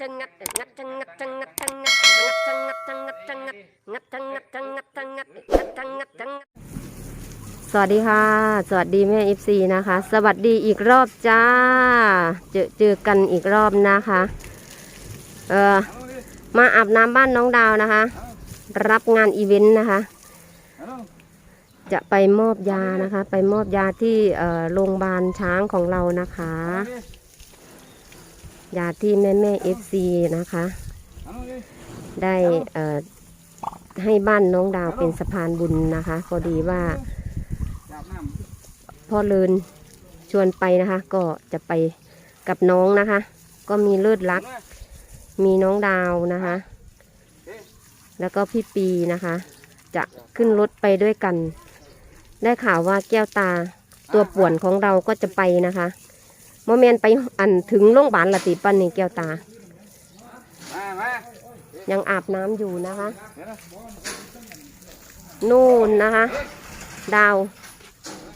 จังงัดงัดจังงัดจังงัดจังงัดงัดจังงัดจังงัดจังงัดงัดจังงัดจังงัดจังงัดงัดจังงัดจังงัดสวัสดีค่ะ สวัสดีแม่เอฟซีนะคะ สวัสดีอีกรอบจ้า เจอเจอกันอีกรอบนะคะ เออมาอาบน้ำบ้านน้องดาวนะคะ รับงานอีเวนต์นะคะ จะไปมอบยานะคะ ไปมอบยาที่โรงพยาบาลช้างของเรานะคะ ยาที่แม่แม่เอฟซีนะคะ ได้ให้บ้านน้องดาวเป็นสะพานบุญนะคะพอดีว่าพ่อเลินชวนไปนะคะ ก็จะไปกับน้องนะคะ ก็มีเลิศรัก มีน้องดาวนะคะ แล้วก็พี่ปีนะคะ จะขึ้นรถไปด้วยกัน ได้ข่าวว่าแก้วตาตัวป่วนของเราก็จะไปนะคะ โมเมนไปอันถึงโรงพยาบาลละติปันนี่แก้วตามามายังอาบน้ำอยู่นะคะ นู่นนะคะ ดาว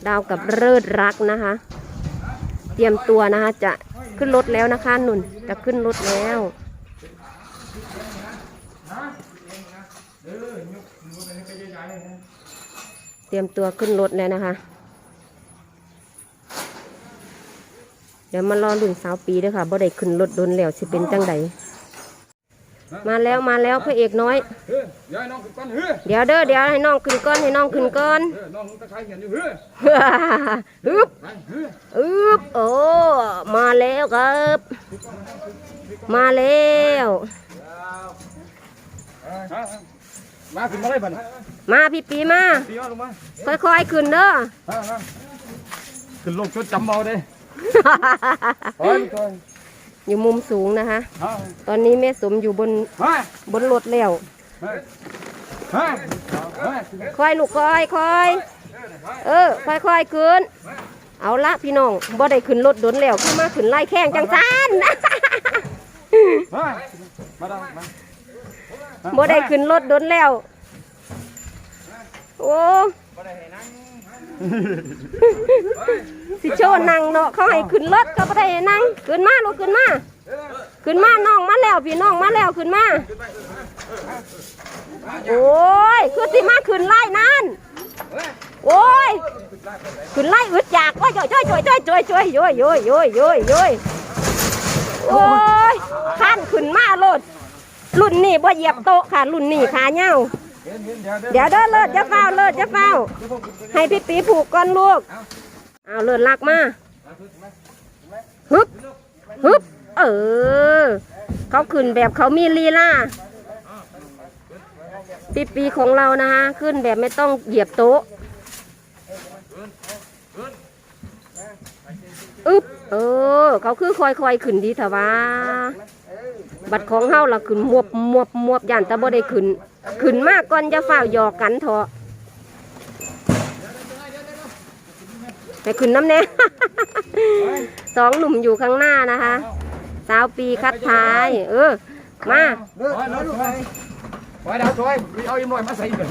ดาวกับเลิศรักนะคะ เตรียมตัวนะคะ จะขึ้นรถแล้วนะคะนุ่น จะขึ้นรถแล้วเตรียมตัวขึ้นรถแล้วนะคะ เดี๋ยวมารอลุ่นสาวปีด้วยค่ะบ่ได้ขึ้นรถโดนแล้วสิเป็นจังใดมาแล้วมาแล้วพระเอกน้อยเฮ้ยยายน้องขึ้นก่อนเฮ้ยเดี๋ยวเด้อเดี๋ยวให้น้องขึ้นก่อนให้น้องขึ้นก่อนเฮ้ยน้องตะไคร้เขียนอยู่เฮ้ยฮึบไปเฮ้ยอึบโอ้มาแล้วครับ มาแล้วมาขึ้นมาเลยบัดมาพี่ปีมาตีเอาลงมาค่อยๆขึ้นเด้อมามาขึ้นลงชดจำเบาเด้ อยู่มุมสูงนะคะฮะตอนนี้แม่สมอยู่บนฮะบนรถแล้วฮะฮะฮะค่อยลูกค่อยค่อย เออ ค่อยค่อยขึ้น เอาละพี่น้องบ่ได้ขึ้นรถดนแล้วขึ้นมาขึ้นไล่แข้งจังซันฮะมาดังมาบ่ได้ขึ้นรถดนแล้ว โอ้ สิโชว์นั่งเนาะเขาให้ขึ้นรถก็บ่ได้ให้นั่งขึ้นมาลูกขึ้นมาขึ้นมาน้องมาแล้วพี่น้องมาแล้วขึ้นมาโอ้ยคือสิมาขึ้นไล่นั่นโอ้ยขึ้นไล่อึดอยากว่าจ่อยจ่อยจ่อยจ่อยจ่อยจ่อยโยยโยยโยยโยยโยยโอ้ยข้นขึ้นมาโลดรุ่นนี้บ่เหยียบโต๊ะค่ะ รุ่นนี้ขาเหย้าเดี๋ยวเดี๋ยวเดี๋ยวเด้อเลิศจะเฝ้าเลิศจะเฝ้า ให้พี่ปีผูกก่อนลูก เอาเลิศลักมาฮึบฮึบเออ เขาขึ้นแบบเขามีลีลาปีปีของเรานะคะขึ้นแบบไม่ต้องเหยียบโต๊ะอึบเออ เขาคือคอยคอยขึ้นดีเถอะวะบัดของเฮาล่ะขึ้นมวบมวบมวบย่านต่บ่ได้ขึ้น ขึ้นมากก่อนจะฝ้าหยอกกันเถอะ ไปขึ้นน้ำแน่ สองหนุ่มอยู่ข้างหน้านะคะสาวปีคัดท้าย เออ มาเด้อไปลูกไปดาวซอยเอาอีหน่อยมาใส่กัน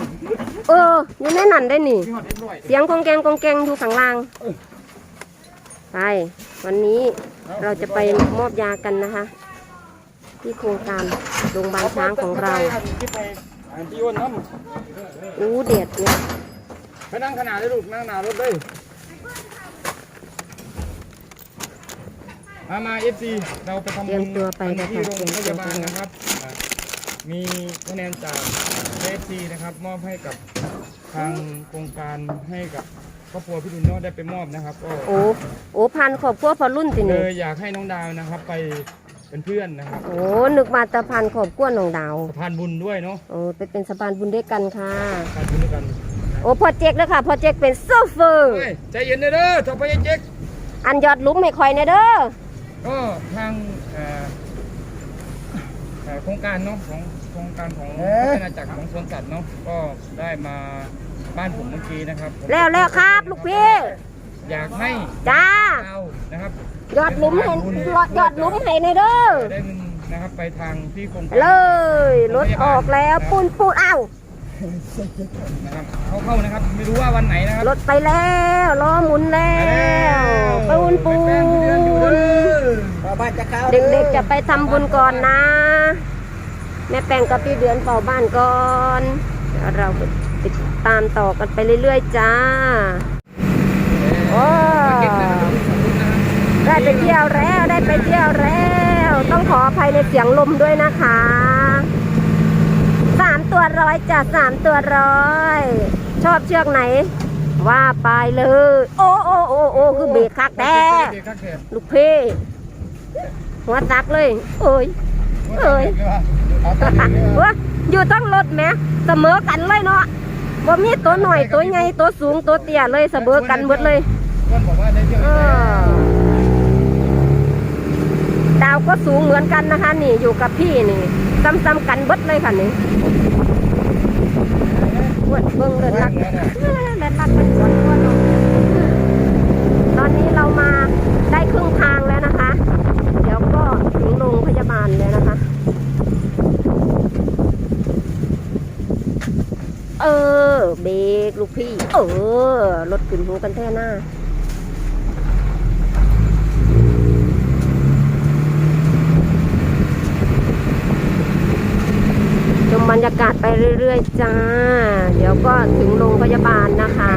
เอออยู่ในนั่นได้นี่ นี่หอดอีหน่อย เสียงกองแกงกองแกงอยู่ข้างล่างไป วันนี้เราจะไปมอบยากันนะคะ ที่โครงการโรงพยาบาลช้างของเราที่ไปที่โยนน้อู้เด็ดเนี่ยำไปนั่งขนาดเลยลูกนั่งหนารถเลย มามาเอฟซีเราไปทำเตรียมบุญตัวไปกันค่ะที่โรงเตรียมพตัวยาไปบาลนะครับอะมีคะแนนจากเอฟซีนะครับมอบให้กับทางโครงการให้กับครอบครัวพี่ดุลเนาะได้ไปมอบนะครับก็โอ้โอ้พันขอบครัวพอรุ่นสิเลนี่ยอยากให้น้องดาวนะครับ ไปเป็นเพื่อนนะครับโอ้นึกมาแตะพันขอบครัวน้องดาวสะพานบุญด้วยเนาะโอ้ไปเป็นสะพานบุญด้วยกันค่ะ สะพานบุญด้วยกันโอ้พอเจ๊กแล้วค่ะพอเจ๊กเป็นโซเฟอร์ เฮ้ยใจเย็นเด้อเด้อถ้าไปเจ๊กอันยอดหลุ้มให้คอยนะเด้อ ก็ทางเอ่อเอ่อโครงการเนาะของโครงการของพัฒนาจักรของสวนสัตว์เนาะก็ได้มาบ้านผมเมื่อกี้นะครับผมแล้วแล้วครับ ลูกพี่ อยากให้จ้า เรานะครับยอดหลุ้มให้ยอดหลุ้มให้นะเด้อ ได้เงินนะครับไปทางที่โครงการ เลยรถออกแล้วปูนปูนอ้าวนะครับเข้าเข้านะครับ ไม่รู้ว่าวันไหนนะครับรถไปแล้วล้อหมุนแล้ว ปูนปูไปแป้งทุเรียนอยู่ เด้นอไปเอาบ้านจะเข้าเด็กๆจะไปทำบุญก่อนนะ แม่แปงกับพี่เดือนเฝ้าบ้านก่อนเดี๋ยวเราไปติดตามต่อกันไปเรื่อยๆจ้าโอ้เก็บเงินขอบคุณนะครับได้ไปเที่ยวแล้วได้ไปเที่ยวแล้ว ต้องขออภัยในเสียงลมด้วยนะคะสามตัวร้อยจ้ะสามตัวร้อย ชอบเชือกไหน ว่าไปเลย โอ้โอ้ โอ้โอ้คือเบรกคักแท้เด็กข้างแขนลูกพี่หัวซักเลยโอ้ยเอ้ยเอาตัดเด็กดีกว่าวะอยู่ต้องรถแหมเสมอกันเลยเนาะบ่มีตัวหน่อยตัวใหญ่ตัวสูงตัวเตี้ยเลยเสมอกันหมดเลยเพื่อนบอกว่าได้เที่ยวเออดาวก็สูงเหมือนกันนะคะ นี่อยู่กับพี่นี่ซ้ำๆกันเบิดเลยค่ะนี่ปวดเบิ่งเลยลักเล่นลักเป็นสวนตัวเนาะตอนนี้เรามาได้ ครึ่งทางแล้วนะคะ เดี๋ยวก็ถึงโรงพยาบาลแล้วนะคะ เออ เบรกลูกพี่ เออ รถขึ้นหูกันแท่หน้าชมบรรยากาศไปเรื่อย ๆ จ้า เดี๋ยวก็ถึงโรงพยาบาลนะคะ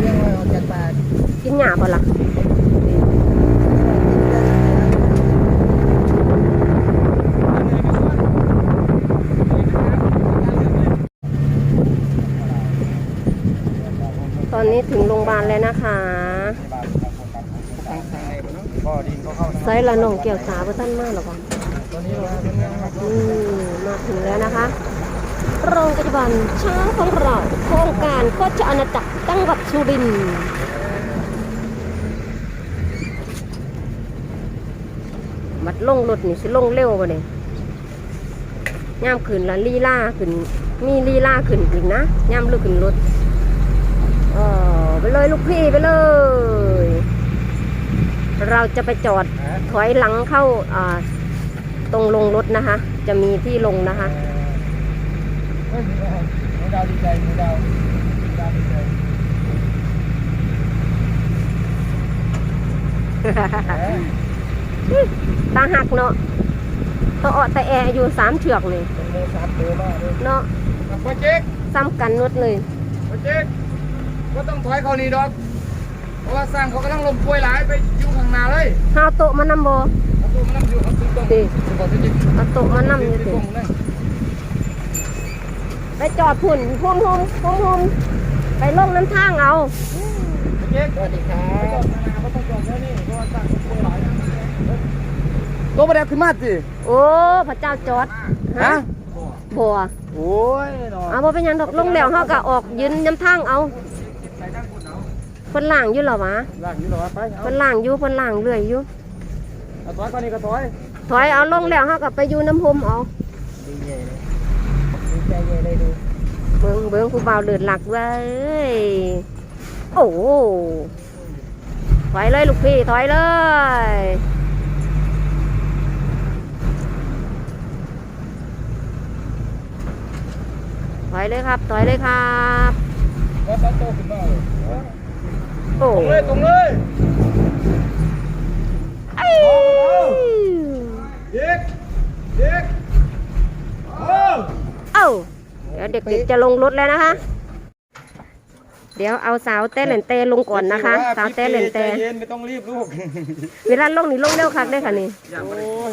เลี้ยงไว้ออกจากบ้าน กิน หยาบ่ล่ะตอนนี้ถึงโรงพยาบาลแล้วนะคะไหนบ้างเนาะก็ดินก็เข้านะไซส์ละนองเกี่ยวสาบ่ท่านมากหรอกค่ะตอนนี้เราเป็นไงครับอืมมาถึงแล้วนะคะ โรงพยาบาลช้างของเราโครงการโคชอาณาจักรจังหวัดสุรินทร์มัด ลงรถนี่สิลงเร็วป่ะเนี่ยย่ามขึ้นละลีล่าขึ้น มีลีล่าขึ้นอีกนะย่ามลึกขึ้นรถเออไปเลยลูกพี่ไปเลย เราจะไปจอดถอยหลังเข้าอ่าตรงลงรถนะคะ จะมีที่ลงนะคะเฮ้ยหนูดาวดีใจหนูดาวหนูดาวดีใจเอ๊ะ ตาหักเนาะตัวออแต่แออยู่สามเชือกเลยเป็นโมสามตัวมากเลยเนาะกับโปรเจกต์ซ้ำกันหมดเลยโปรเจกต์ก็ต้องถอยเขานี่ดอกเพราะว่าสร้างเขากำลังลมป่วยหลายไปอยู่ข้างหน้าเลยห้าวโตะมานำโบเอาตัวมันนั่งอยู่เอาตัวตรงดิสุดยอดจริงเอาโตะมานำๆนี่ที่สิตรงเลยไปจอดพุ่นพุ่มพุ่มพุ่มพุ่มไปลงน้ำทางเอาโปรเจกต์สวัสดีครัไปจอบดข้างหน้าเขาต้องจอดแค่นี้เพราะว่าสร้างเขาป่วยหลาย ตัวประเดี๋ยวขึ้นมาสิโอ้พระเจ้าจอดฮะบัวโอ้ยนอนเอาบ่เป็นหยังดอกลงแล้วเฮาก็ออกยืนน้ำทางเอาใส่ข้างคุณเอาเพิ่นล่างอยู่เหรอวะล่างอยู่หรอวะไปเอาเพิ่นล่างอยู่เพิ่นล่างเรื่อยอยู่เอาถอยก่อนนี่ก็ถอยถอยเอาลงแล้วเฮาก็ไปอยู่น้ำพมเอาดีใหญ่เลยดีใจใหญ่เลยดูเบิ่งเบิ่งผู้บ่าวเลือดหลักเว้ยโอ้ถอยเลยลูกพี่ถอยเลย อยเลยครับ ถอยเลยครับก็ตั้งโตขึ้นมาเลยโอ้ตรงเลยตรงเลยไอ้เด็กเด็กเออเอ้าเดี๋ยวเด็กๆจะลงรถแล้วนะคะ เดี๋ยวเอาสาวเต้นเหลนเตลงก่อนนะคะ สาวเต้นเหลนเตใจเย็นไม่ต้องรีบลูกเวลาลงนี่ลงเร็วคักได้อค่ะนี่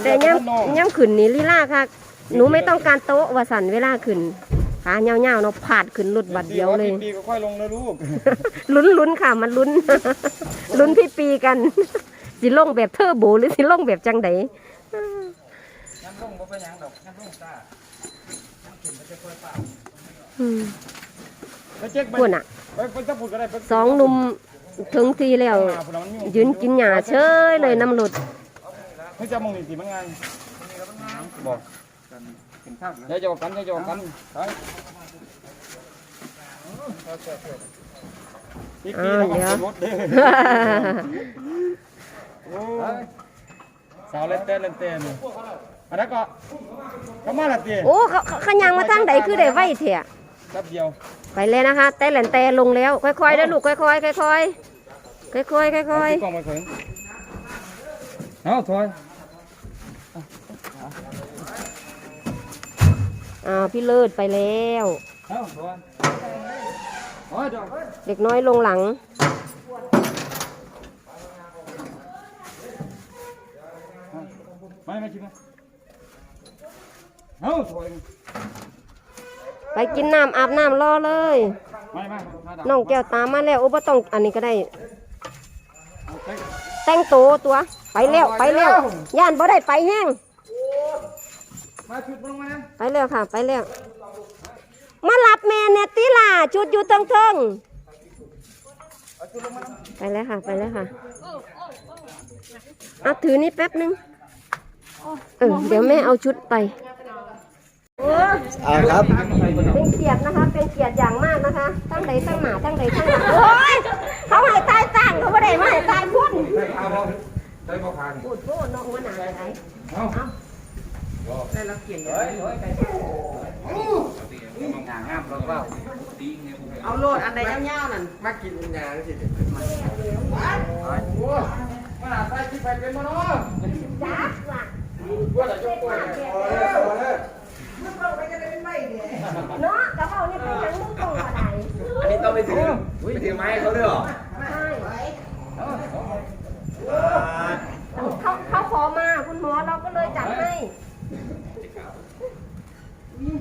แต่ยัย่ำย่ำขึ้นนี่ลีลาค่ะหนูไม่ต้องการโต๊ะวาสันเวลาขึ้น ขาเงาๆเนาะผาดขึ้นรถบัดเดียวเลย ปีก็ค่อยลงนะลูกลุ้นลุ้นๆค่ะ มันลุ้น ลุ้นพี่ปีกัน สิลงแบบเทอร์โบหรือสิลงแบบจังไดน้ำลงบ่เป็นหยังดอกน้ำลงตาอืมไปเจ๊กไปพุ่นอะ ไปไปจะพูดก็ได้ไปสองหนุ่มถึงทีแล้วยืนกินหญ้าเฉยเลยน้ำหลุด ให้จะมองนี่สิมันงานบอก เดี๋ยวจะบอกกันเดี๋ยวจะบอกกันไปปีปีแล้วก็รถเด้อโอ้สาวเล่นเต้นเล่นเต้นอันนั้นก็ก็มาละเตี้ยโอ้เขาเขาเขายางมาทางใดคือได้ไวเถอะแป๊บเดียวไปเลยนะคะแต่แหลนแต่ลงแล้ว ค่อยๆนะลูกค่อยๆค่อยๆค่อยๆค่อยๆค่อยเอาที่กล้องไปถึงเอาถอย อ้าวพี่เลิศไปแล้วเอาถอยโอ้ยเดี๋ยวเด็กน้อยลงหลัง ไม่ไม่ชิมนะเอาถอยไปกินน้ำอาบน้ำรอเลย ไม่ไม่มาดับน้องแก้วตามมาแล้วโอ้บ่ต้องอันนี้ก็ได้เอาไปแต่งโตวตัว ไปแล้วไปแล้วย่านบ่ได้ไปแห้ง มาชุดลงมานะ ไปแล้วค่ะ ไปแล้ว มารับแม่เนตติล่ะชุดอยู่เทิงเทิงๆไปแล้วค่ะ ไปแล้วค่ะเอาถือนี่แป๊บนึง เออ เดี๋ยวแม่เอาชุดไปอ่าครับเป็นเกียรตินะคะ เป็นเกียรติอย่างมากนะคะทั้งใดทั้งหมาทั้งใดทั้งหลังโอ้ยเขาให้ตายสร้างเขาไม่ได้มาให้ตายพุ่นเอาบ่ได้บ่ผ่านพูดโทษน้องหัวหน้าไหนเอาเอาโลดอันใดเงี้ยวๆนั่นมากินยาสิโอ้มาหาใส่ที่ไปเป็นบ่เนาะจ้าว่ะว่าจะยกตัวเนี่ยพอแล้วพอแล้วเนาะกระเป๋านี่เป็นยังมุ้งตรงอะไรอันนี้ต้องไปถือไปถือไม้ให้เขาด้วยเหรอ ใช่เขาเขาขอมาคุณหมอเราก็เลยจัดให้ดี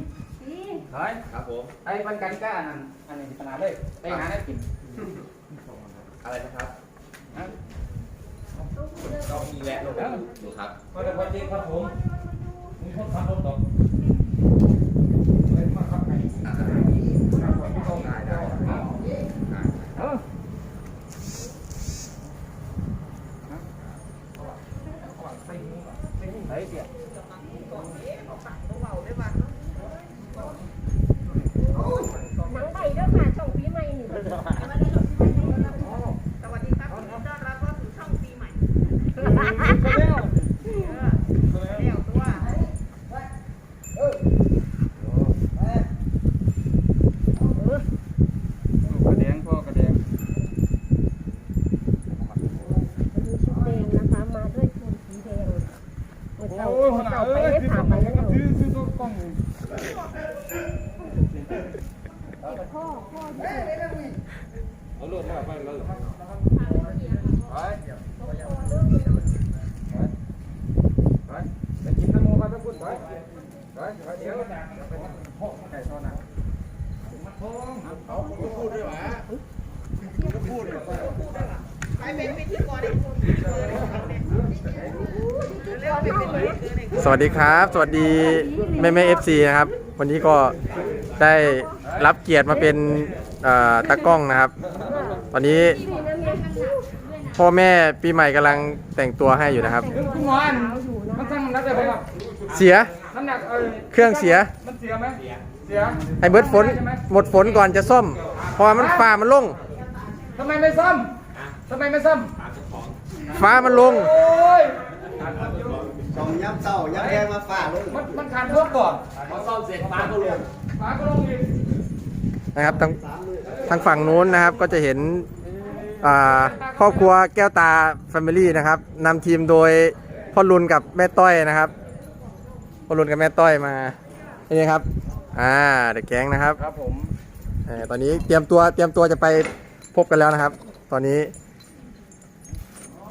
เฮ้ย ครับผม ไอ้มันกันก้านั่นอันนี้ปัญหาเลยไปหาได้กิน อะไรนะครับต้องมีแวะลงไปดูครับ ก็จะพอดีครับผมมีคนขับรถตกเลยมาขับไงต้องได้ได้เออใส่เสีย หนังใบเด้อค่ะช่องปีใหม่นี่ กระเดงพ่อกระเดง วันนี้ชุดแดงนะคะ มาด้วยชุดสีแดงเมื่อเช้า โอ้ยข เมื่อ นา เช้า ด ไป เอ้ย ได้ ซื้อ ผ่า ตัว ไปแล้ว ซื้อซื้อตัวกล้อง เอกไปแล้วไปไปไปกินน้ำมูกไปทุกคนไปไปไปเดี๋ยวไปห้อไก่ทอดนะมันท้องเอาพูดด้วยวะพูดด้วยสวัสดีครับ สวัสดีแม่แม่เอฟซีนะครับ วันนี้ก็ได้รับเกียรติมาเป็นเอ่อตากล้องนะครับ ตอนนี้พ่อแม่ปีใหม่กำลังแต่งตัวให้อยู่นะครับ คุณหมอมันสั่งน้ำหนักได้ไหมครับเสีย น้ำหนักเออเครื่องเสีย มันเสียไหมเสียให้เบิดฝนหมดฝนก่อนจะซ่อมเพราะว่ามันฟ้ามันลง ทำไมไม่ซ่อมทำไมไม่ซ่อมฟ้ามันลง โอ้ย สองย้ำเศร้าย้ำแดงมาฝ่าลง มันมันขาดเพิ่มก่อนพอซ่อมเสร็จฟ้าก็ลงฟ้าก็ลงอีก นะครับทางทางฝั่งนู้นนะครับก็จะเห็นอ่าครอบครัวแก้วตาแฟมิลี่นะครับนำทีมโดยพ่อรุนกับแม่ต้อยนะครับพ่อรุนกับแม่ต้อยมานี่ครับอ่าเด็กแก๊งนะครับครับผมเอ่อตอนนี้เตรียมตัวเตรียมตัวจะไปพบกันแล้วนะครับ ตอนนี้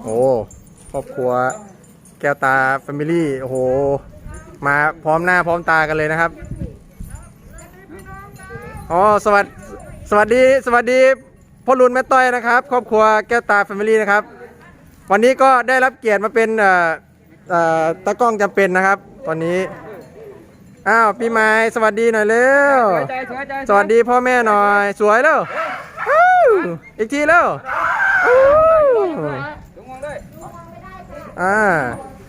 โอ้ครอบครัวแก้วตาแฟมิลี่โอ้โหมาพร้อมหน้าพร้อมตากันเลยนะครับ อ๋อสวัสดสวัสดีสวัสดีพ่อรุนแม่ต้อยนะครับครอบครัวแก้วตาแฟมิลี่นะครับ วันนี้ก็ได้รับเกียรติมาเป็นเอ่อเอ่อตากล้องจำเป็นนะครับ ตอนนี้อ้าวปีใหม่สวัสดีหน่อยเร็วสวยใจสวยใจสวัสดีพ่อแม่หน่อย สวยแล้วฮู้อีกทีแล้วฮู้ถึงมองเลยอ่า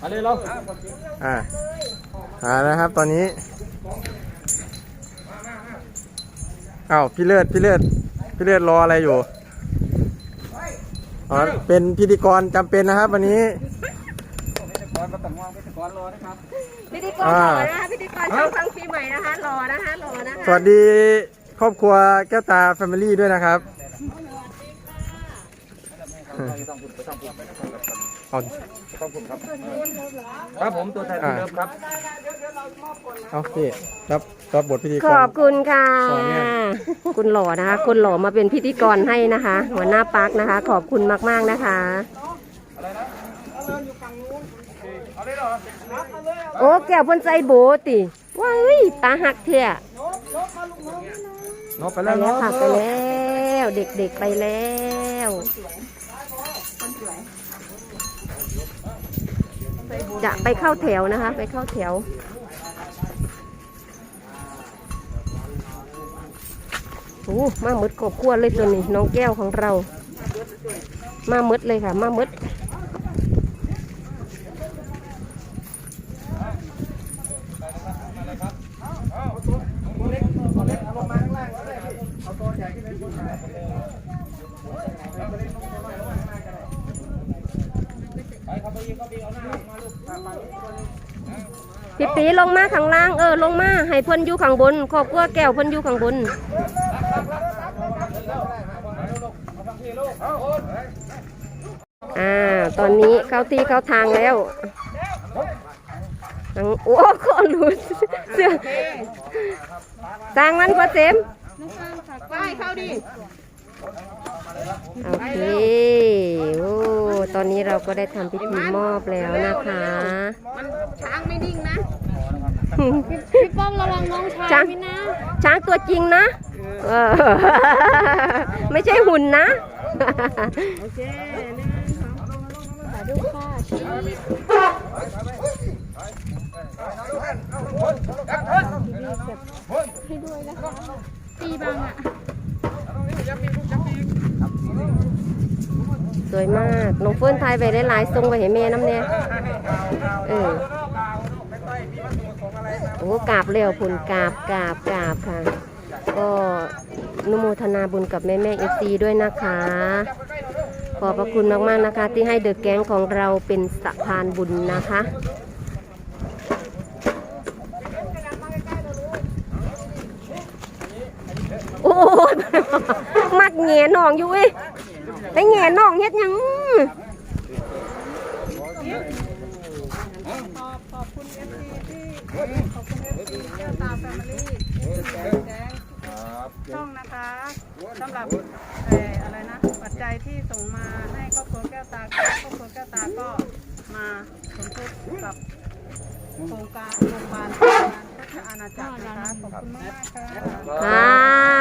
มาเลยเราอ่าอ่านะครับตอนนี้ อ้าวพี่เลือดพี่เลือดพี่เลือดรออะไรอยู่อ๋อเป็นพิธีกรจำเป็นนะครับ วันนี้ พิธีกรมาต้องมองพิธีกรรอนะครับพิธีกรหล่อนะคะพิธีกรช่องฟังปีใหม่นะคะหล่อนะคะหล่อนะคะสวัสดีครอบครัวแก้วตาแฟมิลี่ด้วยนะครับ เอาครับผมตัวแทนที่เดิมครับ เอาพี่รับรับบทพิธีกขร อบคุณค่ะขอเนี่ยคุณหล่อนะคะ คุณหล่อมาเป็นพิธีกรให้นะคะ หัวหน้าปักนะคะ ขอบคุณมากๆนะคะ โอ้แก้วเพ่นใจโบติว้ายตาหักเถี่ยเนาะไปไปแล้วแล้วเนาะค่ะไปแล้ว เด็กๆไปแล้ จะไปเข้าแถวนะคะ ไปเข้าแถว โอ้มาหมืดกบขั้วเลยตัวนี้น้องแก้วของเรา มาหมืดเลยค่ะ มาหมืด พี่ตีลงมาข้างล่างเออลงมาให้เพิ่นอยู่ข้างบนครอบครัวแก้วเพิ่นอยู่ข้างบนอ่าตอนนี้เข้าที่เข้าทางแล้วโอ้ขอหลุดเสื้อสร้างมันก็เต็มไปเข้าดิ โอเค โอ้ ตอนนี้เราก็ได้ทำพิธีมอบแล้วนะคะ มันช้างไม่นิ่งนะพี่ป้อมระวังน้องช้างช้างพี่นะช้างตัวจริงนะเออไม่ใช่หุ่นนะ โอเคหนึ่งสองถ่ายรูปค่ะชี้ให้ด้วยนะคะตีบังอะ สวยมาก น้องเฟิร์นไทยไปได้หลายทรงไปเห็นแม่น้ำเนี่ยเออโอ้กราบเร็วผุนกราบกราบกราบค่ะ ก็นุโมทนาบุญกับแม่แม่เอฟซีด้วยนะคะ ขอบพระคุณมากๆนะคะ ที่ให้เดอะแก๊งของเราเป็นสะพานบุญนะคะโอ้ยมักแง่น้องอยู่เว้ย ไปแง่น้องเฮ็ดหยังขอบขอบคุณเอฟซีที่ขอบคุณเอฟซีแก้วตาแฟมิลี่แดงช่องนะคะสำหรับเอ่ออะไรนะปัจจัยที่ส่งมาให้ครอบครัวแก้วตาครอบครัวแก้วตาก็มาสมทบกับโครงการโรงพยาบาลพัฒอาณาจักรนะคะขอบคุณมากค่ะค่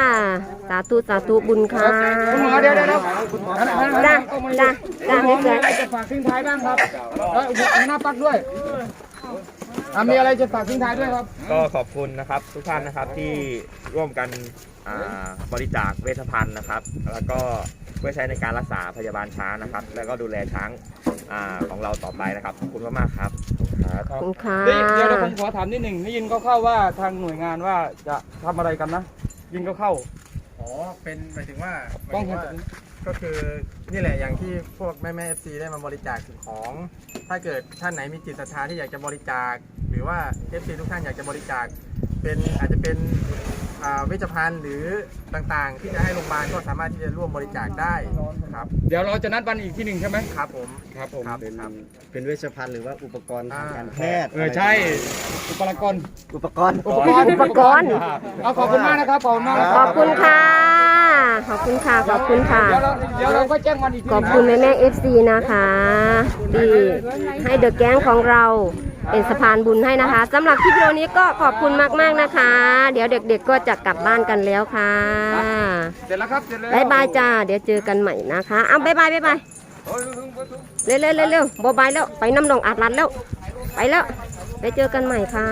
ะ สาธุสาธุบุญค่ะคุณหมอเดี๋ยวเดี๋ยวเดี๋ยวจ้าจ้าจ้าให้เกิมีอะไรจะฝากทิ้งท้ายบ้างครับแล้วหน้าปักด้วยอะมีอะไรจะฝากทิ้งท้ายด้วยครับ ก็ขอบคุณนะครับทุกท่านนะครับที่ร่วมกันอ่าบริจาคเวชภัณฑ์นะครับ แล้วก็เพื่อใช้ในการรักษาพยาบาลช้างนะครับ แล้วก็ดูแลช้างอ่าของเราต่อไปนะครับขอบคุณมากๆครับครับขอบคุณค่ะเดี๋ยวเดี๋ยวผมขอถามนิดหนึ่งได้ยินเข้าๆว่าทางหน่วยงานว่าจะทำอะไรกันนะ ยินเข้า อ๋อ เป็นหมายถึงว่าๆต้องเห็นก็คือนี่แหละอย่างที่พวกแม่แม่เอฟซีได้มาบริจาคสิ่งของ ถ้าเกิดท่านไหนมีจิตศรัทธาที่อยากจะบริจาค หรือว่าเอฟซีทุกท่านอยากจะบริจาค เป็นอาจจะเป็นอ่า เวชภัณฑ์หรือต่างๆ ที่จะให้โรงพยาบาลก็สามารถที่จะร่วมบริจาคได้ครับเดี๋ยวเราจะนัดวันอีกที่หนึ่งใช่ไหมครับผม ครับผมครับ เป็นครับเป็นเวชภัณฑ์หรือว่าอุปกรณ์ทางการแพทย์เออใช่อุปกรณ์อุปกรณ์อุปกรณ์อุปกรณ์เอาขอบคุณมากนะครับขอบคุณมากนะขอบคุณค่ะ ขอบคุณค่ะ ขอบคุณค่ะ เดี๋ยวเราเดี๋ยวเราก็แจ้งวันอีกทีขอบคุณแม่แม่เอฟซีนะคะที่ให้เดอะแก๊งของเรา เป็นสะพานบุญให้นะคะสำหรับคลิปวิดีโอนี้ก็ขอบคุณมากๆนะคะ เดี๋ยวเด็กๆก็จะกลับบ้านกันแล้วค่ะเสร็จแล้วครับเสร็จแล้วบายบายจ้าเดี๋ยวเจอกันใหม่นะคะเอาบายบายบายบายเร็วเร็วเร็วเร็วบายบายแล้วไปน้ำหนองอาดรัดแล้ว ไปแล้วไปเจอกันใหม่ค่ะ